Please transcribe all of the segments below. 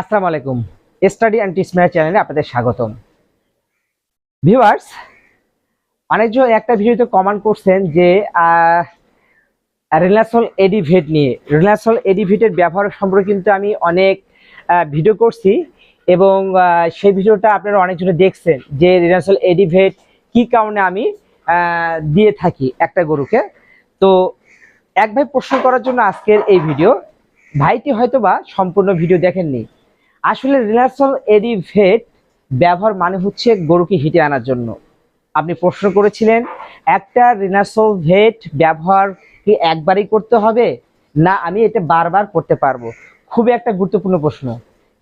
আসসালামু আলাইকুম। Study and টিসমেয়ার চ্যানেলে আপনাদের স্বাগতম। ভিউয়ার্স অনেকজন একটা ভিডিওতে কমেন্ট করছেন যে রিলাসল এডিভেট নিয়ে। রিলাসল এডিভেটের ব্যবহার সম্পর্কে কিন্তু আমি অনেক ভিডিও করছি এবং সেই ভিডিওটা আপনারা অনেকজনে দেখছেন যে রিলাসল এডিভেট কি কারণে আমি দিয়ে থাকি একটা গরুকে। তো এক ভাই প্রশ্ন করার জন্য আজকের এই ভিডিও ভাইটি হয়তোবা সম্পূর্ণ ভিডিও দেখেননি। আসলে রিলাসল এডিভেট ব্যবহার মানে হচ্ছে গরুকে হিটে আনার জন্য। আপনি প্রশ্ন করেছিলেন, একটা রিনাসল ভেট ব্যবহার কি একবারই করতে হবে? না, আমি এটা বারবার করতে পারব। খুবই একটা গুরুত্বপূর্ণ প্রশ্ন।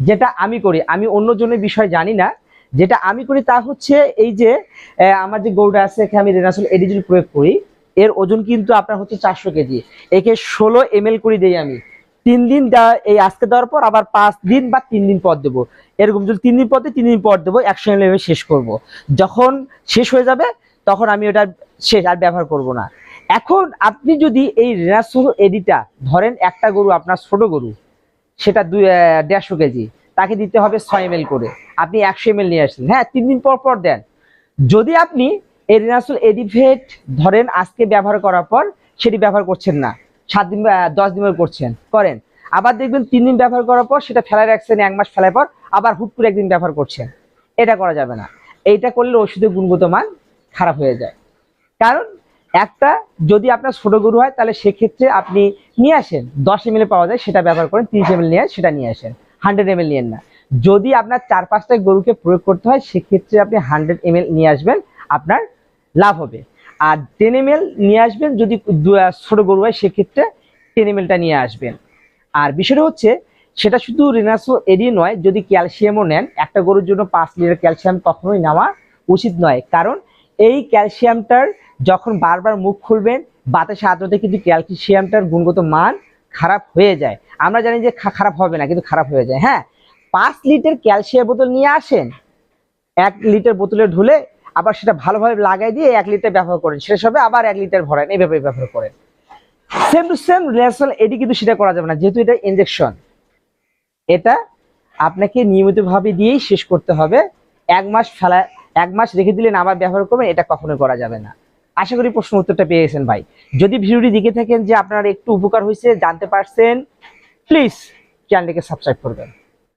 যেটা আমি করি, আমি অন্যজনের বিষয় জানি না। যেটা আমি করি তা হচ্ছে এই যে আমার যে গরুটা আছে এখানে আমি রেনাসল এডিজিল প্রয়োগ করি, এর ওজন কিন্তু আপনার হচ্ছে চারশো কেজি। একে ষোলো এম করে দিই আমি। তিন দিন এই আজকে দেওয়ার পর আবার পাঁচ দিন বা তিন দিন পর দেবো। এরকম যদি তিন দিন পর তিন দিন পর দেবো একশো এম শেষ করব। যখন শেষ হয়ে যাবে, তখন আমি ওটা শেষ আর ব্যবহার করব না। এখন আপনি যদি এই রেনাসোল এডিটা, ধরেন একটা গরু আপনার ছোট গরু, সেটা দুই দেড়শো কেজি, তাকে দিতে হবে ছয় এম করে। আপনি একশো এম নিয়ে আসলেন। হ্যাঁ তিন দিন পর পর দেন। যদি আপনি এই রিনাসুল এডিভেট, ধরেন আজকে ব্যবহার করার পর, সেটি ব্যবহার করছেন না, সাত দিন বা দশ দিন করছেন, করেন। আবার দেখবেন তিন দিন ব্যবহার করার পর সেটা ফেলায় রাখছেন, এক মাস ফেলার পর আবার হুট করে একদিন ব্যবহার করছেন। এটা করা যাবে না। এইটা করলে ওষুধের গুণগত মান খারাপ হয়ে যায়। কারণ একটা যদি আপনার ছোট গরু হয়, তাহলে সেক্ষেত্রে আপনি নিয়ে আসেন। দশ এম পাওয়া যায়, সেটা ব্যবহার করেন, তিরিশ এম নিয়ে সেটা নিয়ে আসেন। হান্ড্রেড এম নিয়েন না। যদি আপনার চার পাঁচটা গরুকে প্রয়োগ করতে হয়, সেক্ষেত্রে আপনি হান্ড্রেড এম নিয়ে আসবেন, আপনার লাভ হবে। আর টেন এম নিয়ে আসবেন, যদি ছোট গরু হয়, সেক্ষেত্রে টেন এম নিয়ে আসবেন। আর বিষয়টা হচ্ছে, সেটা শুধু রিনাসো এরই নয়, যদি ক্যালসিয়ামও নেন, একটা গরুর জন্য পাঁচ লিটার ক্যালসিয়াম কখনোই নেওয়া উচিত নয়। কারণ এই ক্যালসিয়ামটার যখন বারবার মুখ খুলবেন, বাতাসে আদ্রতে কিন্তু ক্যালসিয়ামটার গুণগত মান খারাপ হয়ে যায়। আমরা জানি যে খারাপ হবে না, কিন্তু খারাপ হয়ে যায়। হ্যাঁ পাঁচ লিটার ক্যালসিয়াম বোতল নিয়ে আসেন, এক লিটার বোতলে ঢুলে আবার সেটা ভালোভাবে লাগাই দিয়ে এক লিটার ব্যবহার করেন। শেষ হবে আবার এক লিটার ভরেন এইভাবে ব্যবহার করেন। সেম টু সেম রিহার্সাল এটি কিন্তু সেটা করা যাবে না, যেহেতু এটা ইনজেকশন এটা আপনাকে নিয়মিতভাবে দিয়েই শেষ করতে হবে। এক মাস ফেলা, এক মাস রেখে দিলেন আবার ব্যবহার করবেন, এটা কখনোই করা যাবে না। আশা করি প্রশ্ন উত্তরটা পেয়ে গেছেন ভাই। যদি ভিডিওটি দেখে থাকেন যে আপনার একটু উপকার হয়েছে, জানতে পারছেন প্লিজ চ্যানেলটিকে সাবস্ক্রাইব করবেন।